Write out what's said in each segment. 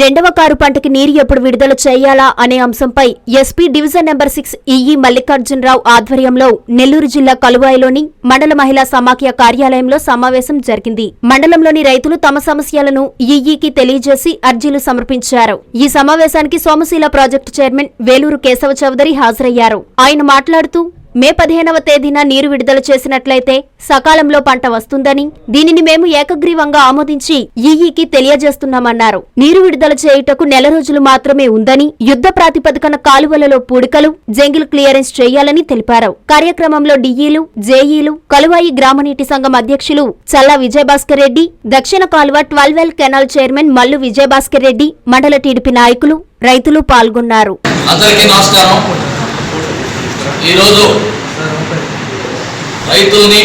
రెండవ కారు పంటకి నీరు ఎప్పుడు విడుదల చేయాలా అనే అంశంపై SP division number six EE Mallikarjunarao ఆధ్వర్యంలో నెల్లూరు జిల్లా కలువాయిలోని మండల మహిళా సమాఖ్య కార్యాలయంలో సమావేశం జరిగింది. మండలంలోని రైతులు తమ సమస్యలను ఈఈకి తెలియజేసి అర్జీలు సమర్పించారు. ఈ సమావేశానికి సోమశీల ప్రాజెక్టు చైర్మన్ వేలూరు కేశవ చౌదరి హాజరయ్యారు. ఆయన మాట్లాడుతూ మే పదిహేనవ తేదీన నీరు విడుదల చేసినట్లయితే సకాలంలో పంట వస్తుందని దీనిని మేము ఏకగ్రీవంగా ఆమోదించి ఈఈకి తెలియజేస్తున్నామన్నారు. నీరు విడుదల చేయుటకు నెల రోజులు మాత్రమే ఉందని యుద్ధ ప్రాతిపదికన కాలువలలో పూడికలు జంగిల్ క్లియరెన్స్ చేయాలని తెలిపారు. కార్యక్రమంలో డిఈలు జేఈలు కలువాయి గ్రామనీటి సంఘం అధ్యక్షులు చల్లా విజయభాస్కర్ రెడ్డి దక్షిణ కాలువ twelve canal chairman Mallu Vijayabhaskar Reddy మండల టీడీపీ నాయకులు రైతులు పాల్గొన్నారు. అందరికీ నమస్కారం. ఈరోజు రైతుల్ని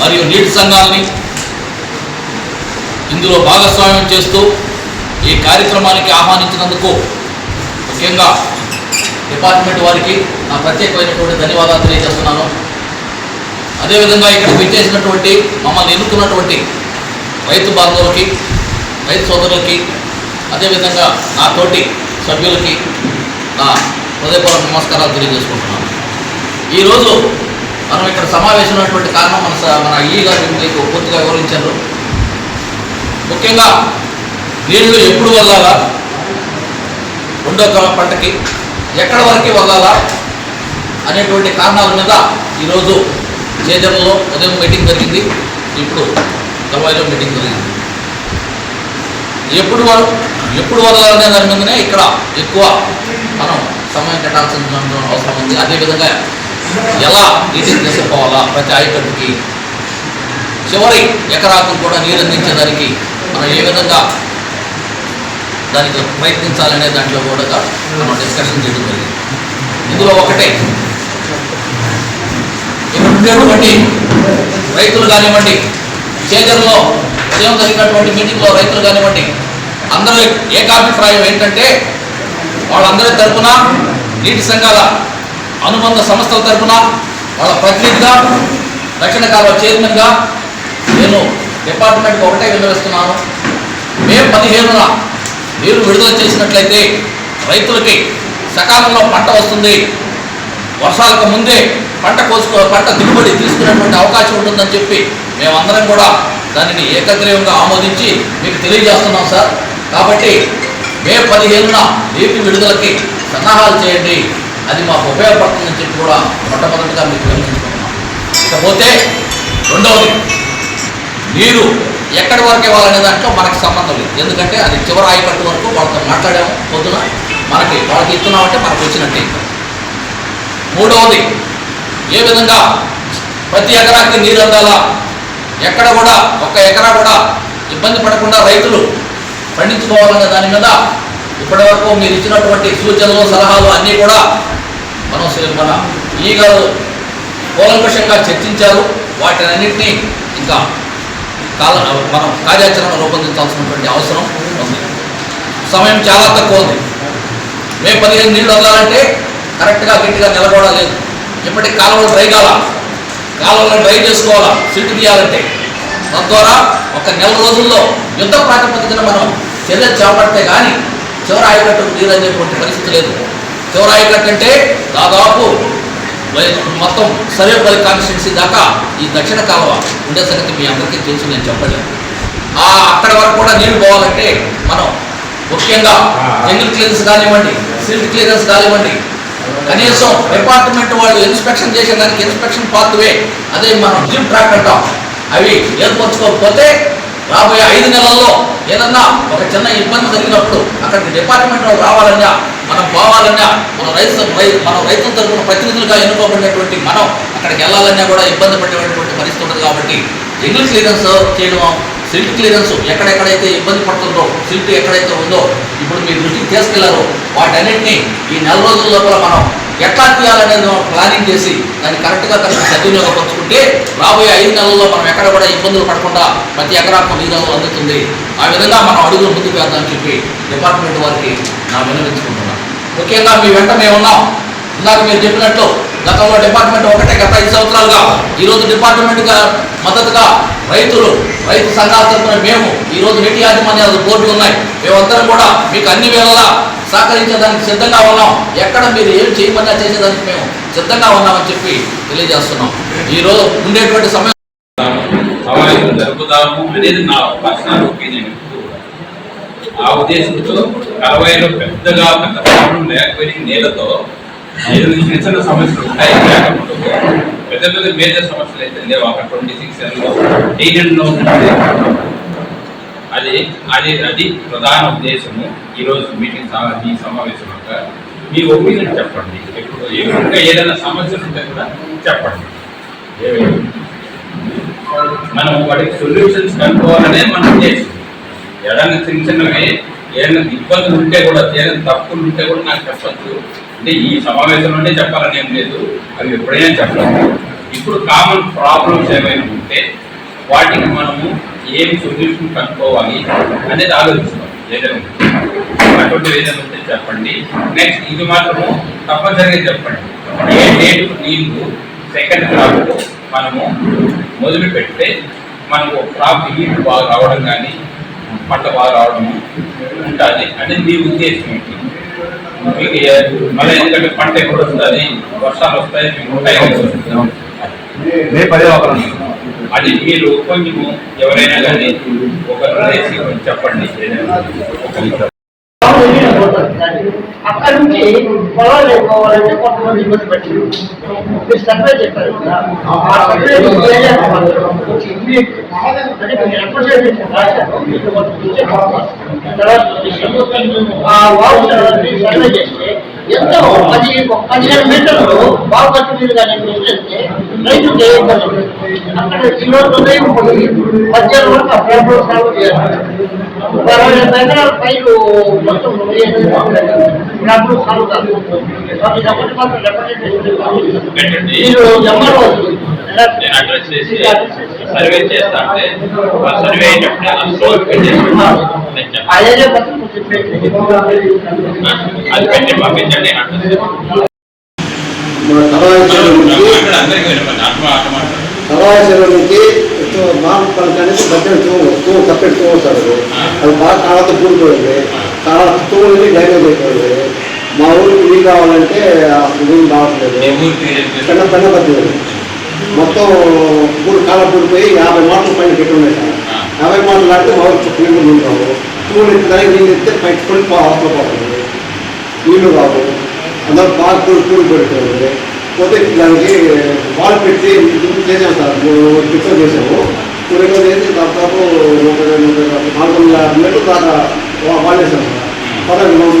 మరియు నీటి సంఘాలని ఇందులో భాగస్వామ్యం చేస్తూ ఈ కార్యక్రమానికి ఆహ్వానించినందుకు ముఖ్యంగా డిపార్ట్మెంట్ వారికి నా ప్రత్యేకమైనటువంటి ధన్యవాదాలు తెలియజేస్తున్నాను. అదేవిధంగా ఇక్కడ విచ్చేసినటువంటి మమ్మల్ని ఎన్నుకున్నటువంటి రైతు బాంధవులకి రైతు సోదరులకి అదేవిధంగా నా తోటి సభ్యులకి నా హృదయపూర్వక నమస్కారాలు తెలియజేసుకుంటున్నాను. ఈరోజు మనం ఇక్కడ సమావేశం ఉన్నటువంటి కారణం మన మన ఈ గారు మీకు పూర్తిగా వివరించారు. ముఖ్యంగా నీళ్ళు ఎప్పుడు వదలాలా? రెండో పంటకి ఎక్కడ వరకు వదలాలా? అనేటువంటి కారణాల మీద ఈరోజు చేజర్లలో ఉదయం మీటింగ్ జరిగింది. ఇప్పుడు కల్వాయిలో మీటింగ్ జరిగింది. ఎప్పుడు వర- ఎప్పుడు వదలాలనే దాని మీదనే ఇక్కడ ఎక్కువ మనం సమయం కట్టాల్సిన అవసరం ఉంది. అదేవిధంగా ఎలా నీటిని తీసుకోవాలా? ప్రతి ఆయకట్టుకి చివరి ఎకరాకు కూడా నీరు అందించేదానికి మనం ఏ విధంగా దానికి ప్రయత్నించాలనే దాంట్లో కూడా మనం డిస్కషన్ చేయడం జరిగింది. ఇందులో ఒకటే ఇక్కడ ఉండేటువంటి రైతులు కానివ్వండి చేజర్లో ఉదయం జరిగినటువంటి మీటింగ్లో రైతులు కానివ్వండి అందరూ ఏకాభిప్రాయం ఏంటంటే వాళ్ళందరి తరపున నీటి సంఘాల అనుబంధ సంస్థల తరపున వాళ్ళ ప్రతినిధిగా దక్షిణ కాలువ చైర్మన్గా నేను డిపార్ట్మెంట్కి ఒకటే విన్నవిస్తున్నాను. మే పదిహేనున నీరు విడుదల చేసినట్లయితే రైతులకి సకాలంలో పంట వస్తుంది. వర్షాలకు ముందే పంట కోసుకో పంట దిగుబడి తీసుకునేటువంటి అవకాశం ఉంటుందని చెప్పి మేమందరం కూడా దానిని ఏకగ్రీవంగా ఆమోదించి మీకు తెలియజేస్తున్నాం సార్. కాబట్టి మే పదిహేనున నీటి విడుదలకి సన్నాహాలు చేయండి. అది మాకు ఉపయోగపడుతుందని చెప్పి కూడా మొట్టమొదటిగా మీకు వివరించుకుంటున్నాం ఇకపోతే రెండవది నీరు ఎక్కడి వరకు ఇవ్వాలనే దాంట్లో మనకి సంబంధం లేదు. ఎందుకంటే అది చివరి ఆయకట్టు వరకు వాళ్ళతో మాట్లాడాము పొద్దున. మనకి వాళ్ళకి ఇస్తున్నామంటే మనకు వచ్చినట్టే. మూడవది ఏ విధంగా ప్రతి ఎకరాకి నీరు అందాలా? ఎక్కడ కూడా ఒక్క ఎకరా కూడా ఇబ్బంది పడకుండా రైతులు పండించుకోవాలనే దాని మీద ఇప్పటి వరకు మీరు ఇచ్చినటువంటి సూచనలు సలహాలు అన్నీ కూడా మనం మన ఈ గారు కూలంకషంగా చర్చించారు. వాటినన్నింటినీ ఇంకా కాల మనం కార్యాచరణ రూపొందించాల్సినటువంటి అవసరం ఉంది. సమయం చాలా తక్కువ ఉంది. మే పదిహేను నీళ్ళు వదలాలంటే కరెక్ట్గా గట్టిగా నిలబడలేదు ఇప్పటికి కాలువలు డ్రై కాల. కాలువలను డ్రై చేసుకోవాలా? సీటు తీయాలంటే. తద్వారా ఒక నెల రోజుల్లో యుద్ధ ప్రాతిపదికన మనం చర్యలు చేపడితే కానీ చివరి ఆయకట్టు నీరు అనేటువంటి పరిస్థితి లేదు. చివరి ఆయకట్టు అంటే దాదాపు మొత్తం సర్వేపల్లి కాన్స్టిట్యున్సీ దాకా ఈ దక్షిణ కాలువ ఉండే సంగతి మీ అందరికీ తెలుసు నేను చెప్పలేను. ఆ అక్కడ వరకు కూడా నీళ్ళు పోవాలంటే మనం ముఖ్యంగా జంగిల్ క్లియరెన్స్ కానివ్వండి సిల్ట్ క్లియరెన్స్ కానివ్వండి కనీసం డిపార్ట్మెంట్ వాళ్ళు ఇన్స్పెక్షన్ చేసేదానికి ఇన్స్పెక్షన్ పాత్వే అదే మనం జిమ్ ట్రాక్ అంటాం. అవి ఏర్పరచుకోకపోతే రాబోయే ఐదు నెలల్లో ఏదన్నా ఒక చిన్న ఇబ్బంది జరిగినప్పుడు అక్కడికి డిపార్ట్మెంట్ రావాలన్నా మనం పోవాలన్నా మన రైతు మన రైతుల తరపున ప్రతినిధులుగా ఎన్నుకోబడినటువంటి మనం అక్కడికి వెళ్ళాలన్నా కూడా ఇబ్బంది పడేటువంటి పరిస్థితి ఉంటుంది కాబట్టి ఎంగిల్ క్లియరెన్స్ చేయడం సిల్ట్ క్లియరెన్స్ ఎక్కడెక్కడైతే ఇబ్బంది పడుతుందో సిల్ట్ ఎక్కడైతే ఉందో ఇప్పుడు మీ దృష్టికి తీసుకెళ్ళారో వాటన్నింటినీ ఈ నెల రోజుల లోపల మనం ఎట్లా తీయాలనేది మనం ప్లానింగ్ చేసి దాన్ని కరెక్ట్గా కరెక్ట్ సద్వినియోగపరుచుకుంటే రాబోయే ఐదు నెలల్లో మనం ఎక్కడ కూడా ఇబ్బందులు పడకుండా ప్రతి ఎకరాకు నీరు అందుతుంది. ఆ విధంగా మనం అడుగులు ముందుకు వేద్దామని చెప్పి డిపార్ట్మెంట్ వారికి నా వినవించుకుంటున్నాను ముఖ్యంగా మీ వెంట మేము ఉన్నాం. ఇందాక మీరు చెప్పినట్టు గతంలో డిపార్ట్మెంట్ ఒకటే గత ఐదు సంవత్సరాలుగా ఈరోజు డిపార్ట్మెంట్గా మద్దతుగా రైతులు రైతు సంఘాల తరఫున మేము ఈ రోజు నీటి యాజమాన్యాలు బోర్డు ఉన్నాయి. మేమందరం కూడా మీకు అన్ని వేళలా సహకరించేదానికి సిద్ధంగా ఉన్నాం. ఎక్కడ మీరు ఏం చేయమన్నా చేసేదానికి మేము సిద్ధంగా ఉన్నామని చెప్పి తెలియజేస్తున్నాం. ఈ రోజు ఉండేటువంటి సమయం జరుపుదాము అనేది నా పర్సనల్ ఒపీనియన్. ఆ ఉద్దేశంతో అరవైలో పెద్దగా పెద్ద ప్రాబ్లం లేకపోయిన నీళ్ళతో చిన్న చిన్న సమస్యలు ఉంటాయి. లేకపోతే పెద్ద పెద్ద మేజర్ సమస్యలు అయితే లేవు. అక్కడ ట్వంటీ సిక్స్ ఎయిట్లో ఉంటుంది అది అది అది ప్రధాన ఉద్దేశము. ఈరోజు మీటింగ్ సమ- ఈ సమావేశం యొక్క మీ ఒపీనియన్ చెప్పండి. ఇప్పుడు ఇంకా ఏదైనా సమస్యలు ఉంటే కూడా చెప్పండి. మనం వాటికి సొల్యూషన్స్ కనుక్కోవాలనే మన ఉద్దేశం. ఏదైనా చిన్న చిన్నవి ఏదైనా ఇబ్బందులు ఉంటే కూడా ఏదైనా తప్పులు ఉంటే కూడా నాకు చెప్పచ్చు అంటే ఈ సమావేశంలోనే చెప్పాలని ఏం లేదు. అవి ఎప్పుడైనా చెప్పాలి ఇప్పుడు కామన్ ప్రాబ్లమ్స్ ఏమైనా ఉంటే వాటికి మనము ఏం సొల్యూషన్ కనుక్కోవాలి అనేది ఆలోచిస్తాం ఏదైనా ఉంటే. ఏదైనా ఉంటే చెప్పండి. నెక్స్ట్ ఇది మాత్రము తప్పనిసరిగా చెప్పండి. ఏ డేట్ నీళ్ళు సెకండ్ క్రాప్ మనము మొదలు పెడితే మనకు క్రాప్ ఈల్డ్ బాగా రావడం కానీ పంట బాగా రావడం ఉంటుంది. అంటే మీ ఉద్దేశం ఏంటి? మీకు మళ్ళీ ఎందుకంటే పంట ఎప్పుడు వస్తుంది? వర్షాలు వస్తాయి మీకు ఉంటాయి పర్యావరణం. అది మీరు కొంచెము ఎవరైనా కానీ ఒకరు చెప్పండి. అక్కడ నుంచి పొలాలు వేసుకోవాలంటే కొంతమంది ఇబ్బంది పెట్టారు మీరు సర్వే చెప్పారు కదా ఆ సర్వే ఆ సర్వే చేస్తే ఎంతో పది పదిహేను మీటర్లు బాగు ఖర్చు మీద కానీ మీరు చేస్తే ఇబ్బంది ఉండదు. అక్కడ రోజు ఉదయం మధ్యాహ్నం వరకు ప్రాబ్లం సాల్వ్ చేయాలి అరవై ఎకరాల పైరు మొత్తం రిప్రజెంటేషన్ పెట్టండి. మీరు నేను అడ్రస్ చేసి సర్వే చేస్తా అంటే సర్వే అయినప్పుడే అది పెట్టి పంపించండి అడ్రస్. మన కళాశాల నుంచి కళాశాల నుంచి పని అనేది బట్టలు తూ తూ సపరేట్ తోస్తారు. అది బాగా కాళ్ళతో కూలిపోయింది చాలా తూములని డ్యామేజ్ అయిపోయింది మా ఊరికి నీళ్ళు కావాలంటే నీళ్ళు రావట్లేదు. చిన్న పెద్ద పద్ధతి మొత్తం మూడు కాళ్ళ కూలిపోయి యాభై మాటలు పైన పెట్టి ఉన్నాయి సార్. యాభై మాటలు లాడితే మా ఊరికి నీళ్ళు ఉంటాము తూములు ఎత్తుదానికి నీళ్ళు ఎత్తే పైకి కూలి అవసరం పోతుంది నీళ్ళు రావు. అందరూ బాగా కూలి కూలి పెడుతుంది పోతే దానికి వాల్ పెట్టి ఇది చేసాం సార్ పిక్చర్ చేసాము కూలీలో చేసి దాదాపు నూట నూట నాలుగు వందల యాభై మీటర్లు దాకా వా- వాల్ వేసాం సార్ పదహారు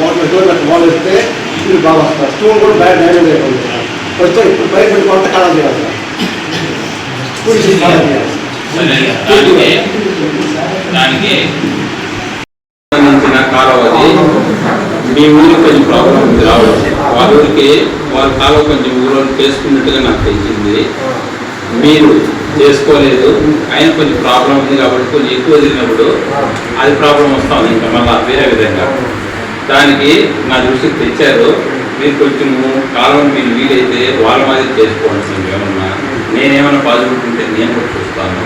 వాటర్ కిలోమీటర్ వాల్ వేస్తే ఇది బాగా వస్తారు స్టూల్ కూడా బయట డ్యామేజ్ అయిపోయింది వచ్చే ఇప్పుడు బయట పెట్టి కొంత కాలం చేయాలి సార్ కూలి చేసి కాలం చేయాలి సరే, దానికి దానికి సంబంధించిన కాలువది మీ ఊరికి కొంచెం ప్రాబ్లం ఉంది రావచ్చు వాళ్ళకి ఊరికి వాళ్ళ కాలం కొంచెం ఊళ్ళో చేసుకున్నట్టుగా నాకు తెలిసింది. మీరు చేసుకోలేదు. ఆయన కొంచెం ప్రాబ్లం ఉంది కాబట్టి కొంచెం ఎక్కువ తిరిగినప్పుడు అది ప్రాబ్లం వస్తుంది ఇంకా మళ్ళీ వేరే విధంగా. దానికి నా దృష్టికి తెచ్చారు. మీరు కొంచెం కాలం మీరు వీలైతే వాళ్ళ మాదిరి చేసుకోవాల్సింది ఏమన్నా. నేనేమన్నా పాజిటివ్ ఉంటే నేను కూడా చూస్తాను.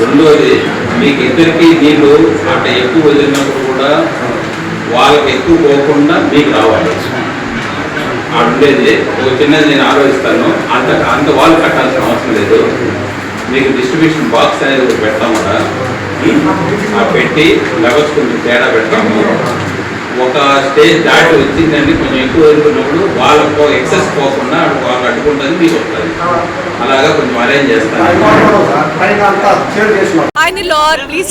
రెండోది మీకు ఇద్దరికి నీళ్ళు అట్ట ఎక్కువ వదిలినప్పుడు కూడా వాళ్ళకి ఎక్కువ పోకుండా మీకు రావాలి. ఉండేది. ఒక చిన్నది నేను ఆలోచిస్తాను. అంత అంత వాళ్ళు కట్టాల్సిన అవసరం లేదు. మీకు డిస్ట్రిబ్యూషన్ బాక్స్ అనేది ఒకటి పెడతాం కూడా ఆ పెట్టి లెవెల్స్ కొంచెం తేడా పెడతాము. ఒక స్టేజ్ దాటి వచ్చిందండి. కొంచెం ఎక్కువ వదులుకున్నప్పుడు వాళ్ళకు ఎక్సెస్ పోకుండా వాళ్ళు అడ్డుకుంటుంది మీకు వస్తుంది. అలాగా కొంచెం అరేంజ్ చేస్తాను. పైన అంతా షేర్ చేసినాం Hi Nilor, please